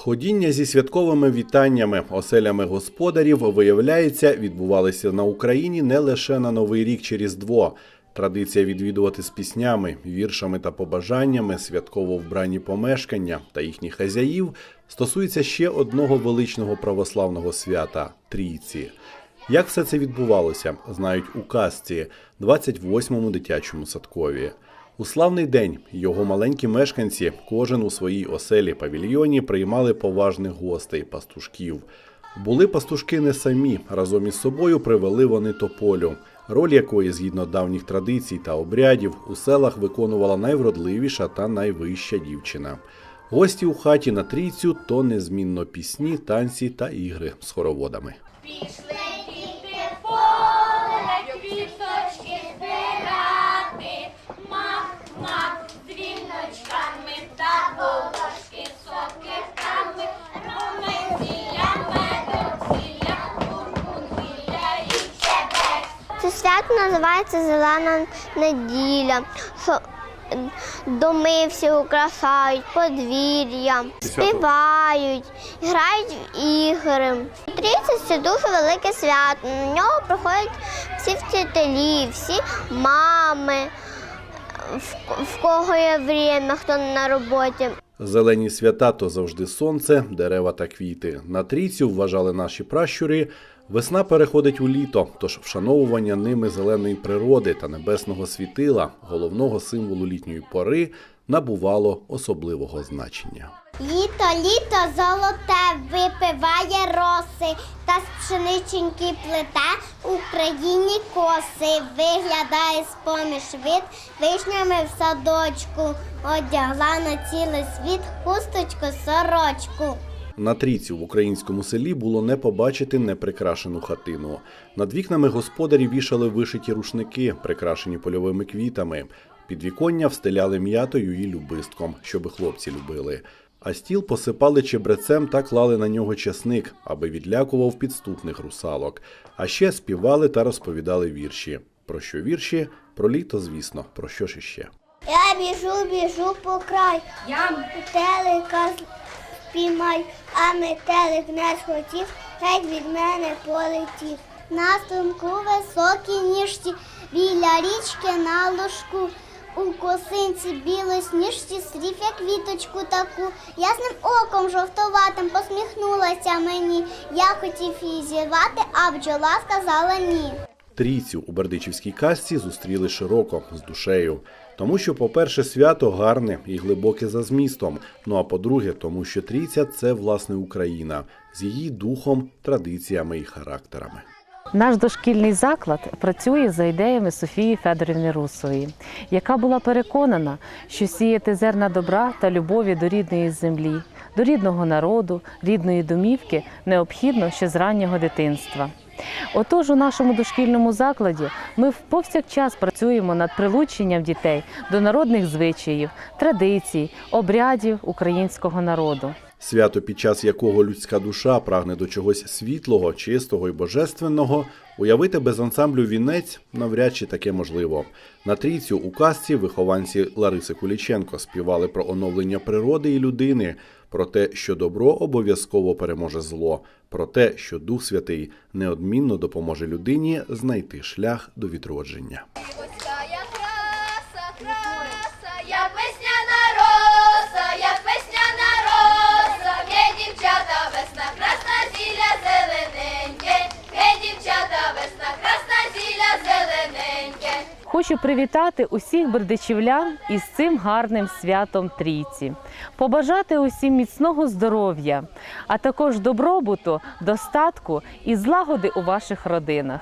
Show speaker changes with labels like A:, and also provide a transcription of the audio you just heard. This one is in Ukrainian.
A: Ходіння зі святковими вітаннями, оселями господарів, виявляється, відбувалися на Україні не лише на Новий рік чи Різдво. Традиція відвідувати з піснями, віршами та побажаннями святково вбрані помешкання та їхніх хазяїв стосується ще одного величного православного свята Трійці. Як все це відбувалося, знають у казці 28-му дитячому садкові. У славний день його маленькі мешканці, кожен у своїй оселі павільйоні, приймали поважних гостей пастушків. Були пастушки не самі, разом із собою привели вони тополю, роль якої, згідно давніх традицій та обрядів, у селах виконувала найвродливіша та найвища дівчина. Гості у хаті на трійцю то незмінно пісні, танці та ігри з хороводами.
B: Пішли
C: свято називається Зелена неділя. Доми всі украшають, подвір'я, співають, грають в ігри. Трійця це дуже велике свято. На нього приходять всі вчителі, всі мами, в, в кого є время, хто на роботі.
A: Зелені свята то завжди сонце, дерева та квіти. На трійцю вважали наші пращури. Весна переходить у літо, тож вшановування ними зеленої природи та небесного світила, головного символу літньої пори, набувало особливого значення.
C: Літо, літо золоте випиває роси, та з пшениченьки плете Україні коси. Виглядає з-поміж вид, вишнями в садочку, одягла на цілий світ хусточку сорочку.
A: На трійці в українському селі було не побачити неприкрашену хатину. Над вікнами господарі вішали вишиті рушники, прикрашені польовими квітами. Підвіконня встеляли м'ятою і любистком, щоби хлопці любили. А стіл посипали чебрецем та клали на нього часник, аби відлякував підступних русалок. А ще співали та розповідали вірші. Про що вірші? Про літо, звісно, про що ж іще.
C: Я біжу, біжу по край, я метелика спіймай, а метелик не схотів, геть від мене полетів. На струмку високій ніжці, біля річки на ложку. У косинці білосніжці срів я квіточку таку. Ясним оком жовтуватим посміхнулася мені. Я хотів її зірвати, а бджола сказала ні.
A: Трійцю у Бердичівській казці зустріли широко з душею. Тому що, по-перше, свято гарне і глибоке за змістом. Ну а по-друге, тому що трійця це власне Україна з її духом, традиціями і характерами.
D: Наш дошкільний заклад працює за ідеями Софії Федорівни Русової, яка була переконана, що сіяти зерна добра та любові до рідної землі, до рідного народу, рідної домівки необхідно ще з раннього дитинства. Отож, у нашому дошкільному закладі ми повсякчас працюємо над прилученням дітей до народних звичаїв, традицій, обрядів українського народу.
A: Свято, під час якого людська душа прагне до чогось світлого, чистого і божественного, уявити без ансамблю вінець навряд чи таке можливо. На трійцю у казці вихованці Лариси Куліченко співали про оновлення природи і людини, про те, що добро обов'язково переможе зло, про те, що Дух Святий неодмінно допоможе людині знайти шлях до відродження.
D: Хочу привітати усіх бердичівлян із цим гарним святом трійці, побажати усім міцного здоров'я, а також добробуту, достатку і злагоди у ваших родинах.